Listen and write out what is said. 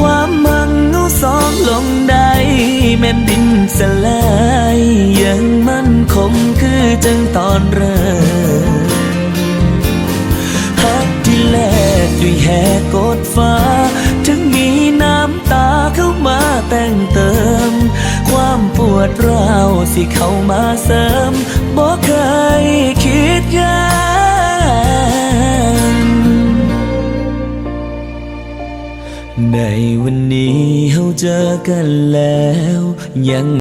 ความมังเงาสองลงได้แม่นดินสลายยังมั่นคงคือจังตอนเริ่มหักที่แลกด้วยแหกกดฟ้า ถึงมีน้ำตาเข้ามาแต่งเติม ความปวดร้าวสิเข้ามาเสริมบอกเคยคิดยา ในวันนี้เขาเจอกันแล้วยัง